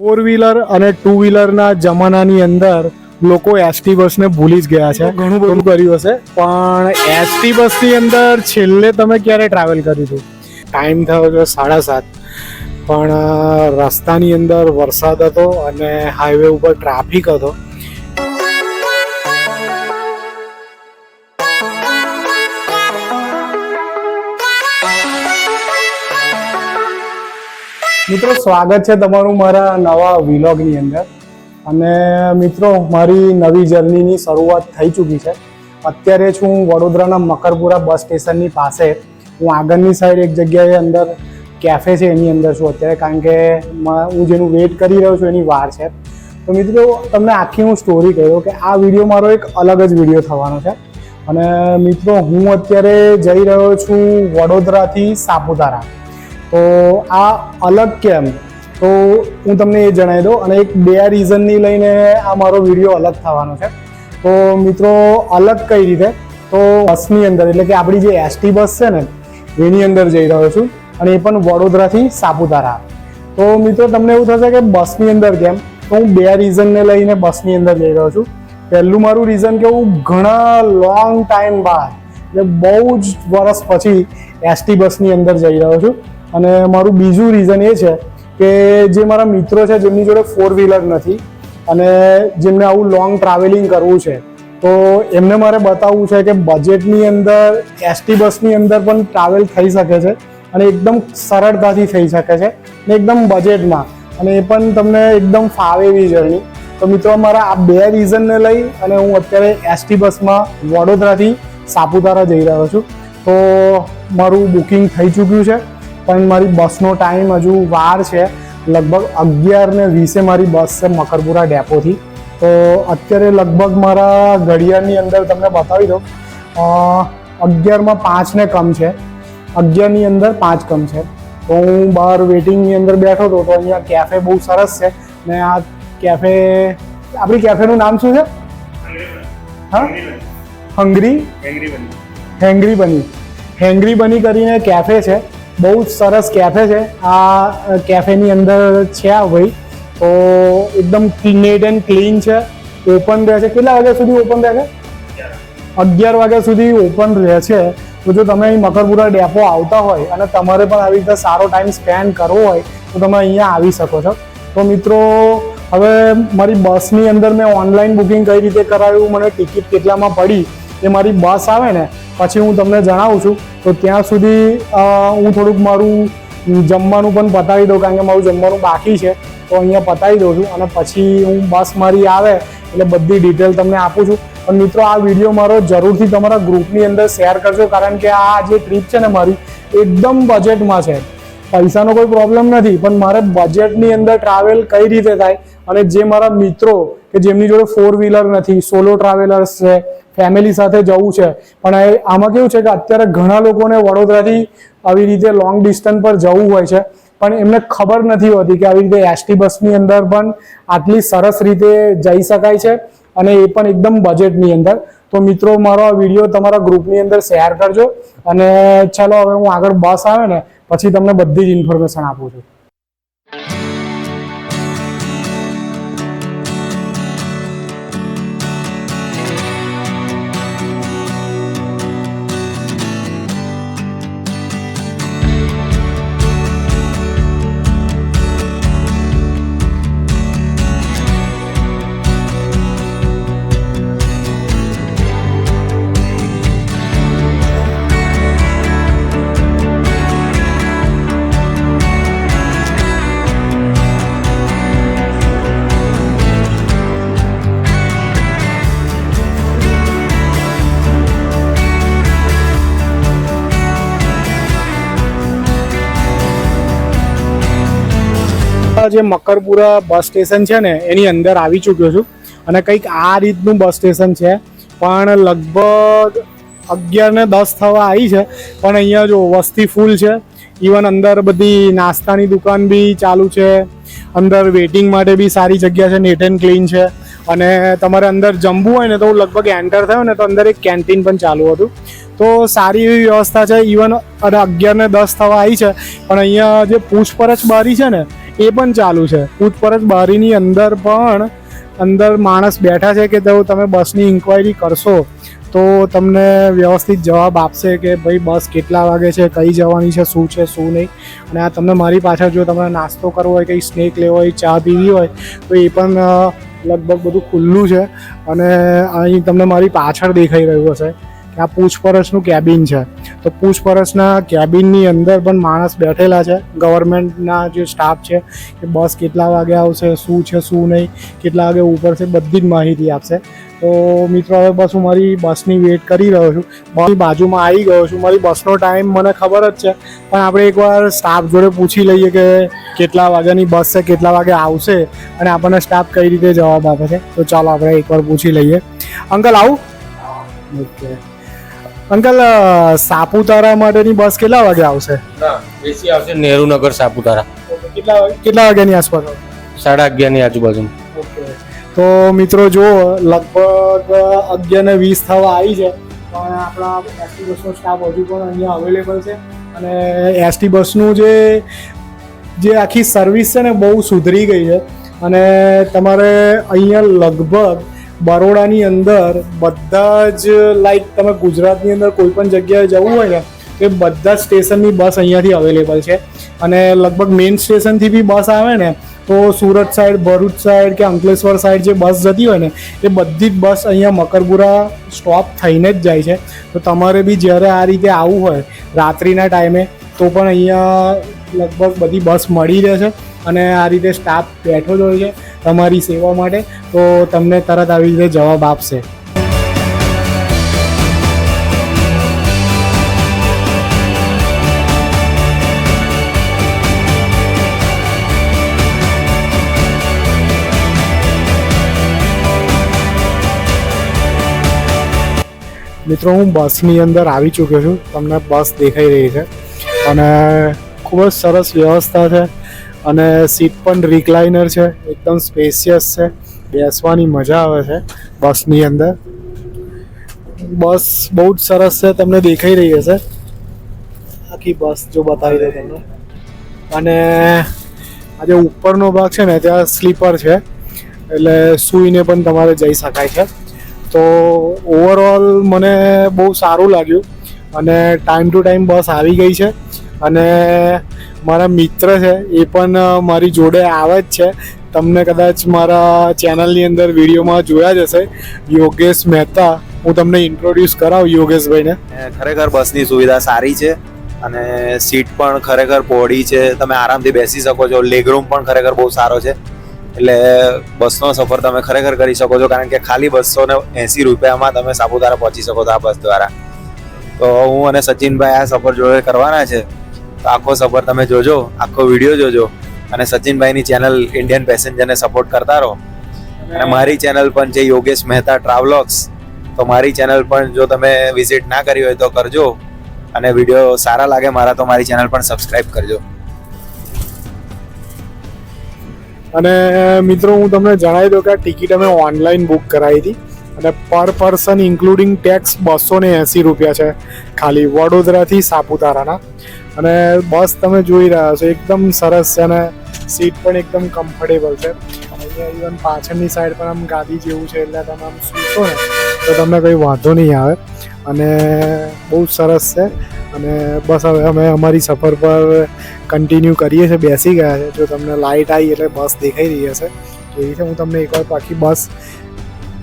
Four wheeler અને two વ્હીલરના જમાનાની અંદર લોકો એસટી બસને ભૂલી જ ગયા છે. ઘણું બધું. કર્યું હશે. પણ એસટી બસની અંદર છેલ્લે તમે ક્યારે ટ્રાવેલ કર્યું હતું? ટાઈમ થયો છે સાડા સાત. પણ રસ્તાની અંદર વરસાદ હતો અને હાઈવે ઉપર ટ્રાફિક હતો. મિત્રો, સ્વાગત છે તમારું મારા નવા વિલોગની અંદર. અને મિત્રો, મારી નવી જર્નીની શરૂઆત થઈ ચૂકી છે. અત્યારે છું વડોદરાના મકરપુરા બસ સ્ટેશનની પાસે હું આગળની સાઈડ એક જગ્યાએ અંદર કેફે છે, એની અંદર છું અત્યારે, કારણ કે હું જેનું વેઇટ કરી રહ્યો છું એની વાર છે. તો મિત્રો, તમને આખી હું સ્ટોરી કહ્યું કે આ વીડિયો મારો એક અલગ જ વીડિયો થવાનો છે. અને મિત્રો, હું અત્યારે જઈ રહ્યો છું વડોદરાથી સાપુતારા. તો આ અલગ કેમ? તો હું તમને એ જણાવી દઉં. અને એક બે રીઝનની લઈને આ મારો વીડિયો અલગ થવાનો છે. તો મિત્રો, અલગ કઈ રીતે? તો બસની અંદર, એટલે કે આપણી જે એસટી બસ છે ને, એની અંદર જઈ રહ્યો છું. અને એ પણ વડોદરાથી સાપુતારા. તો મિત્રો, તમને એવું થશે કે બસની અંદર કેમ? તો હું બે રીઝનને લઈને બસની અંદર જઈ રહ્યો છું. પહેલું મારું રીઝન કે હું ઘણા લોંગ ટાઈમ બાદ, એટલે બહુ જ વર્ષ પછી એસટી બસની અંદર જઈ રહ્યો છું. અને મારું બીજું રીઝન એ છે કે જે મારા મિત્રો છે, જેમની જોડે ફોર વ્હીલર નથી અને જેમને આવું લોંગ ટ્રાવેલિંગ કરવું છે, તો એમને મારે બતાવવું છે કે બજેટની અંદર એસટી બસની અંદર પણ ટ્રાવેલ થઈ શકે છે અને એકદમ સરળતાથી થઈ શકે છે ને એકદમ બજેટમાં અને એ પણ તમને એકદમ ફાવે એવી જર્ની તો મિત્રો, મારા આ બે રીઝનને લઈ અને હું અત્યારે એસટી બસમાં વડોદરાથી સાપુતારા જઈ રહ્યો છું. તો મારું બુકિંગ થઈ ચૂક્યું છે. પણ મારી બસનો ટાઈમ હજુ વાર છે. લગભગ અગિયાર ને વીસે મારી બસ છે મકરપુરા ડેપોથી. તો અત્યારે લગભગ મારા ઘડિયાળની અંદર તમને બતાવી દઉં. અગિયારમાં પાંચને કમ છે. અગિયારની અંદર પાંચ કમ છે. તો હું બહાર વેટિંગની અંદર બેઠો હતો તો અહીંયા કેફે બહુ સરસ છે. ને આ કેફે આપણી કેફેનું નામ શું છે? હા? હંગરી? હેંગરી બની. હેંગરી બની કરીને કેફે છે. બહુ જ સરસ કેફે છે. આ કેફેની અંદર છે આ ભાઈ તો એકદમ નીટ એન્ડ ક્લીન છે. ઓપન રહે છે. કેટલા વાગ્યા સુધી ઓપન રહે છે? અગિયાર વાગ્યા સુધી ઓપન રહે છે. તો જો તમે અહીં મકરપુરા ડેપો આવતા હોય અને તમારે પણ આવી રીતે સારો ટાઈમ સ્પેન્ડ કરવો હોય, તો તમે અહીંયા આવી શકો છો. તો મિત્રો, હવે મારી બસની અંદર મેં ઓનલાઈન બુકિંગ કઈ રીતે કરાવ્યું મને ટિકિટ કેટલામાં પડી, એ મારી બસ આવે ને પછી હું તમને જણાવું છું, તો ત્યાં સુધી હું થોડુંક મારું જમવાનું પણ પતાવી દઉં, કારણ કે મારું જમવાનું બાકી છે, તો અહીંયા પતાવી દઉં છું. અને પછી હું બસ મારી આવે, એટલે બધી ડિટેલ તમને આપું છું. પણ મિત્રો, આ વીડિયો મારો જરૂરથી તમારા ગ્રુપની અંદર શેર કરજો, કારણ કે આ જે ટ્રીપ છે ને મારી, એકદમ બજેટમાં છે. પૈસાનો કોઈ પ્રોબ્લેમ નથી, પણ મારે બજેટની અંદર ટ્રાવેલ કઈ રીતે થાય? અને જે મારા મિત્રો, કે જેમની જોડે ફોર વ્હીલર નથી સોલો ટ્રાવેલર્સ છે ફેમિલી સાથે જવું છે. પણ આમાં કેવું છે કે અત્યારે ઘણા લોકોને વડોદરાથી આવી રીતે લોંગ ડિસ્ટન્સ પર જવું હોય છે. પણ એમને ખબર નથી હોતી કે આવી રીતે એસટી બસની અંદર પણ આટલી સરસ રીતે જઈ શકાય છે અને એ પણ એકદમ બજેટની અંદર. તો મિત્રો, મારો આ વીડિયો તમારા ગ્રુપની અંદર શેર કરજો અને ચાલો હવે હું આગળ બસ આવે ને, પછી તમને બધી જ ઇન્ફોર્મેશન આપું છું. જે મકરપુરા બસ સ્ટેશન છે ને, એની અંદર આવી ચૂક્યો છું. અને કંઈક આ રીતનું બસ સ્ટેશન છે. પણ લગભગ અગિયાર ને દસ થવા આવી છે. પણ અહીંયા જો વસ્તી ફૂલ છે. ઇવન અંદર બધી નાસ્તાની દુકાન બી ચાલુ છે. અંદર વેઇટિંગ માટે બી સારી જગ્યા છે. નેટ એન્ડ ક્લીન છે. અને તમારે અંદર જમવું હોય ને તો લગભગ એન્ટર થયો ને તો અંદર એક કેન્ટીન પણ ચાલુ હતું. તો સારી એવી વ્યવસ્થા છે. ઇવન અને અગિયાર ને દસ થવા આવી છે. પણ અહીંયા જે પૂછપરછ બારી છે ને એ પણ ચાલુ છે. પૂછપરછ બારીની અંદર પણ અંદર માણસ બેઠા છે કે તેઓ તમે બસની ઇન્ક્વાયરી કરશો તો તમને વ્યવસ્થિત જવાબ આપશે કે ભાઈ બસ કેટલા વાગે છે, કઈ જવાની છે, શું છે, શું નહીં. અને આ તમને મારી પાછળ જો તમને નાસ્તો કરવો હોય, કંઈ સ્નેક લેવો હોય, ચા પીવી હોય, તો એ પણ લગભગ બધું ખુલ્લું છે. અને અહીં તમને મારી પાછળ દેખાઈ રહ્યું હશે કે આ પૂછપરછનું કેબિન છે. તો પૂછપરછના કેબિનની અંદર પણ માણસ બેઠેલા છે. ગવર્મેન્ટના જે સ્ટાફ છે કે બસ કેટલા વાગે આવશે, શું છે, શું નહીં, કેટલા વાગે ઉપર છે, બધી જ માહિતી આપશે. તો મિત્રો, હવે બસ હું મારી બસની વેટ કરી રહ્યો છું. મારી બાજુમાં આવી ગયો છું. મારી બસનો ટાઈમ મને ખબર જ છે. પણ આપણે એકવાર સ્ટાફ જોડે પૂછી લઈએ કે કેટલા વાગ્યાની બસ છે, કેટલા વાગે આવશે અને આપણને સ્ટાફ કઈ રીતે જવાબ આપે છે. તો ચાલો આપણે એકવાર પૂછી લઈએ. અંકલ, આવું? ઓકે. અંકલ સાપુતારા માટેની બસ કેટલા વાગે આવશે? એસી આવશે નહેરુનગર સાપુતારા. કેટલા કેટલા વાગ્યાની આસપાસ? સાડા અગિયારની આજુબાજુ ઓકે. તો મિત્રો જો લગભગ અગિયાર ને વીસ થવા આવી છે પણ આપણા એસટી બસનો સ્ટાફ હજુ પણ અહીંયા અવેલેબલ છે. અને એસટી બસનું જે જે આખી સર્વિસ છે ને બહુ સુધરી ગઈ છે. અને તમારે અહીંયા લગભગ બરોડાની અંદર બધા જ લાઈક તમે ગુજરાતની અંદર કોઈ પણ જગ્યાએ જવું હોય ને એ બધા સ્ટેશનની બસ અહીંયાથી અવેલેબલ છે. અને લગભગ મેઇન સ્ટેશનથી બી બસ આવે ને, તો સુરત સાઈડ ભરૂચ સાઈડ કે અંકલેશ્વર સાઈડ જે બસ જતી હોય ને, એ બધી જ બસ અહીંયા મકરપુરા સ્ટોપ થઈને જ જાય છે. તો તમારે બી જ્યારે આ રીતે આવવું હોય, રાત્રિના ટાઈમે તો પણ અહીંયા લગભગ બધી બસ મળી રહે છે. અને આ રીતે સ્ટાફ બેઠો જ હોય છે. તમારી સેવા માટે, તો તમને તરત આવી રીતે જવાબ આપશે. મિત્રો, હું બસની અંદર આવી ચૂક્યો છું. તમને બસ દેખાઈ રહી છે. અને ખૂબ જ સરસ વ્યવસ્થા છે. અને સીટ પણ રિક્લાઇનર છે, એકદમ સ્પેસિયસ છે, બેસવાની મજા આવે છે બસની અંદર. બસ બહુ જ સરસ છે, તમને દેખાઈ રહી હશે. આખી બસ જો બતાવી દે તમને. અને આ જે ઉપરનો ભાગ છે ને, ત્યાં સ્લીપર છે, એટલે સૂઈને પણ તમારે જઈ શકાય છે. તો ઓવરઓલ મને બહુ સારું લાગ્યું અને ટાઈમ ટુ ટાઈમ બસ આવી ગઈ છે. અને મારા મિત્ર છે, એ પણ મારી જોડે આવે જ છે. તમને કદાચ મારા ચેનલની અંદર વિડીયોમાં જોયા જ હશે. યોગેશ મહેતા, હું તમને ઇન્ટ્રોડ્યુસ કરાવું યોગેશભાઈને. ખરેખર બસની સુવિધા સારી છે અને સીટ પણ ખરેખર પહોળી છે. તમે આરામથી બેસી શકો છો. લેગ રૂમ પણ ખરેખર બહુ સારો છે. એટલે બસનો સફર તમે ખરેખર કરી શકો છો. કારણ કે ખાલી બસો ને એંસી રૂપિયામાં તમે સાપુતારા પહોંચી શકો છો આ બસ દ્વારા. તો હું અને સચિનભાઈ આ સફર જોડે કરવાના છે. તો આખો સફર તમે જોજો, આખો વીડિયો જોજો અને સચિનભાઈની ચેનલ ઇન્ડિયન પેસેન્જરને સપોર્ટ કરતા રહો. અને મારી ચેનલ પણ છે યોગેશ મહેતા ટ્રાવલોગ્સ તો મારી ચેનલ પણ જો તમે વિઝિટ ના કરી હોય તો કરજો અને વીડિયો સારા લાગે મારા તો મારી ચેનલ પણ સબસ્ક્રાઇબ કરજો. અને મિત્રો, હું તમને જણાવી દઉં કે ટિકિટ અમે ઓનલાઈન બુક કરાવી હતી અને પર પર્સન ઇન્ક્લુડિંગ ટેક્સ બસો ને એંસી રૂપિયા છે ખાલી વડોદરાથી સાપુતારાના. અને બસ તમે જોઈ રહ્યા છો, એકદમ સરસ છે અને સીટ પણ એકદમ કમ્ફર્ટેબલ છે. અહીંયા ઇવન પાછળની સાઈડ પર આમ ગાદી જેવું છે એટલે તમે આમ સૂશો ને, તો તમને કંઈ વાંધો નહીં આવે. અને બહુ સરસ છે. અને બસ હવે અમે અમારી સફર પર કન્ટિન્યુ કરીએ છીએ, બેસી ગયા છે. જો તમને લાઇટ આવી એટલે બસ દેખાઈ રહી હશે. કેવી છે? હું તમને એકવાર પાછી બસ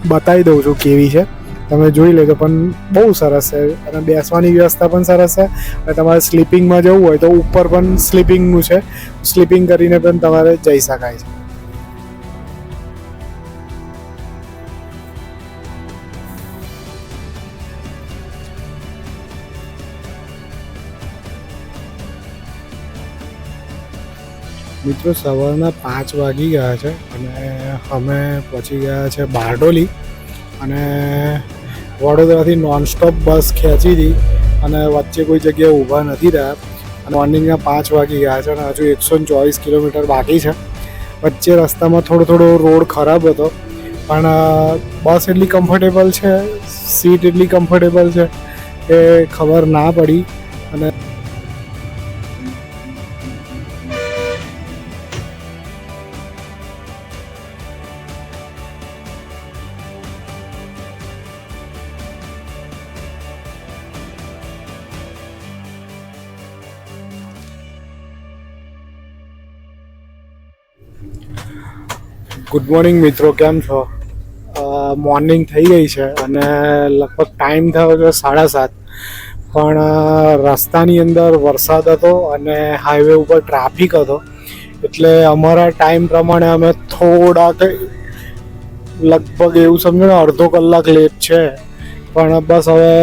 બતાવી દઉં છું કેવી છે. તમે જોઈ લેજો, પણ બહુ સરસ છે. અને બેસવાની વ્યવસ્થા પણ સરસ છે. અને તમારે સ્લીપિંગમાં જવું હોય તો ઉપર પણ સ્લીપિંગનું છે. સ્લીપિંગ કરીને પણ તમારે જઈ શકાય છે. મિત્રો, સવારના પાંચ વાગી ગયા છે અને અમે પહોંચી ગયા છે બારડોલી. અને વડોદરાથી નોનસ્ટોપ બસ ખેંચી હતી અને વચ્ચે કોઈ જગ્યાએ ઊભા નથી રહ્યા. મોર્નિંગના પાંચ વાગી ગયા છે અને હજુ એકસો ચોવીસ કિલોમીટર બાકી છે. વચ્ચે રસ્તામાં થોડો થોડો રોડ ખરાબ હતો. પણ બસ એટલી કમ્ફર્ટેબલ છે સીટ એટલી કમ્ફર્ટેબલ છે કે ખબર ના પડી. અને ગુડ મોર્નિંગ મિત્રો. કેમ છો? મોર્નિંગ થઈ ગઈ છે અને લગભગ ટાઈમ થયો છે સાડા સાત. પણ રસ્તાની અંદર વરસાદ હતો અને હાઈવે ઉપર ટ્રાફિક હતો. એટલે અમારા ટાઈમ પ્રમાણે અમે થોડાક લગભગ એવું સમજો ને, અડધો કલાક લેટ છે. પણ બસ હવે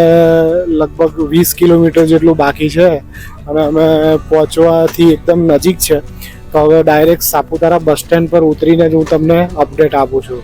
લગભગ વીસ કિલોમીટર જેટલું બાકી છે. અને અમે પહોંચવાથી એકદમ નજીક છે. તો હવે ડાયરેક્ટ સાપુતારા બસ સ્ટેન્ડ પર ઉતરીને જ હું તમને અપડેટ આપું છું.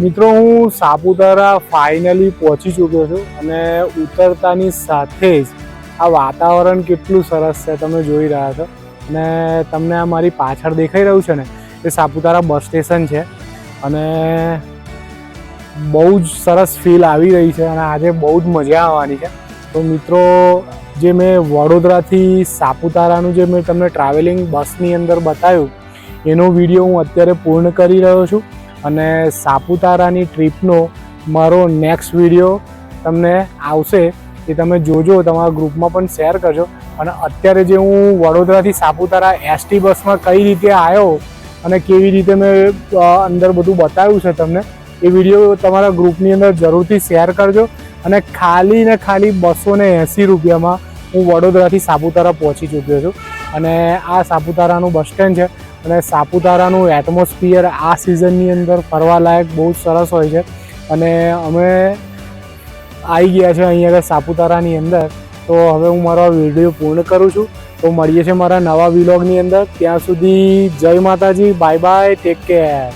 મિત્રો, હું સાપુતારા ફાઇનલી પહોંચી ચૂક્યો છું અને ઉતરતાની સાથે જ આ વાતાવરણ કેટલું સરસ છે તમે જોઈ રહ્યા છો. અને તમને આ મારી પાછળ દેખાઈ રહ્યું છે ને, એ સાપુતારા બસ સ્ટેશન છે. અને બહુ જ સરસ ફીલ આવી રહી છે અને આજે બહુ જ મજા આવવાની છે. તો મિત્રો, જે મેં વડોદરાથી સાપુતારાનું જે મેં તમને ટ્રાવેલિંગ બસની અંદર બતાવ્યું, એનો વીડિયો હું અત્યારે પૂર્ણ કરી રહ્યો છું. અને સાપુતારાની ટ્રીપનો મારો નેક્સ્ટ વીડિયો તમને આવશે, એ તમે જોજો, તમારા ગ્રુપમાં પણ શેર કરજો. અને અત્યારે જે હું વડોદરાથી સાપુતારા એસટી બસમાં કઈ રીતે આવ્યો અને કેવી રીતે મેં અંદર બધું બતાવ્યું છે તમને, એ વીડિયો તમારા ગ્રુપની અંદર જરૂરથી શેર કરજો. અને ખાલી ને ખાલી બસો ને એંસી રૂપિયામાં હું વડોદરાથી સાપુતારા પહોંચી ચૂક્યો છું. અને આ સાપુતારાનું બસ સ્ટેન્ડ છે. અને સાપુતારાનું એટમોસ્ફિયર આ સિઝનની અંદર ફરવાલાયક બહુ સરસ હોય છે. અને અમે આવી ગયા છે અહીંયા આગળ સાપુતારાની અંદર. તો હવે હું મારો વીડિયો પૂર્ણ કરું છું. તો મળીએ છીએ મારા નવા વિલોગની અંદર. ત્યાં સુધી જય માતાજી. Bye bye take care